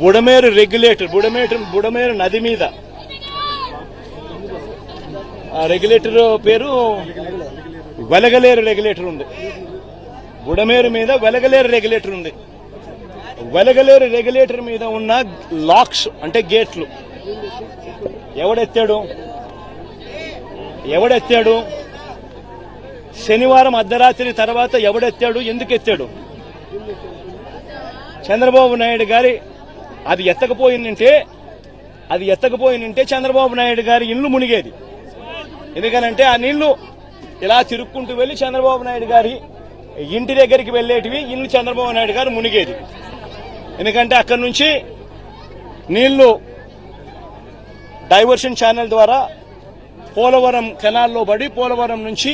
Budameru regulator బుడమేటర్ Budameru నది మీద. ఆ రెగ్యులేటర్ పేరు వెలగలేరు రెగ్యులేటర్ ఉంది. బుడమేరు మీద వెలగలేరు రెగ్యులేటర్ ఉంది. వెలగలేరు రెగ్యులేటర్ మీద ఉన్న లాక్స్ అంటే గేట్లు. ఎవడెత్తాడు? ఎవడెత్తాడు? శనివారం అర్ధరాత్రి తర్వాత ఎవడెత్తాడు? ఎందుకు ఎత్తాడు చంద్రబాబు నాయుడు గారి అది ఎత్తకపోయిందంటే అది ఎత్తకపోయిందంటే చంద్రబాబు నాయుడు గారి ఇల్లు మునిగేది. ఎందుకనంటే ఆ నీళ్ళు ఇలా తిరుక్కుంటూ వెళ్ళి చంద్రబాబు నాయుడు గారి ఇంటి దగ్గరికి వెళ్ళేటివి ఇల్లు చంద్రబాబు నాయుడు గారు మునిగేది. ఎందుకంటే అక్కడి నుంచి నీళ్ళు డైవర్షన్ ఛానల్ ద్వారా పోలవరం కెనాల్లో పడి పోలవరం నుంచి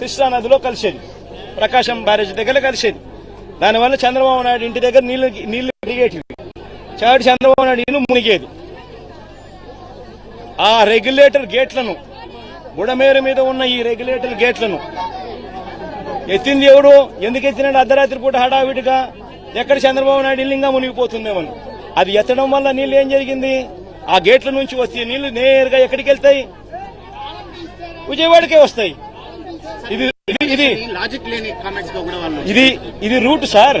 కృష్ణానదిలో కలిసేది. ప్రకాశం బ్యారేజ్ దగ్గర కలిసేది. దానివల్ల చంద్రబాబు నాయుడు ఇంటి దగ్గర నీళ్ళు నీళ్ళు పెరిగేటివి చాటి చంద్రబాబు నాయుడు మునిగేది. ఆ రెగ్యులేటర్ గేట్లను బుడమేరు మీద ఉన్న ఈ రెగ్యులేటర్ గేట్లను ఎత్తింది ఎవడు? ఎందుకు ఎత్తినాడు? అర్ధరాత్రి పూట హడావిడిగా ఎక్కడ చంద్రబాబు నాయుడు ఇల్లింగా మునిగిపోతుందేమని. అది ఎత్తడం వల్ల నీళ్ళు ఏం జరిగింది? ఆ గేట్ల నుంచి వచ్చే నీళ్ళు నేరుగా ఎక్కడికి వెళ్తాయి? విజయవాడకే వస్తాయి. ఇది ఇది ఇది రూట్ సార్.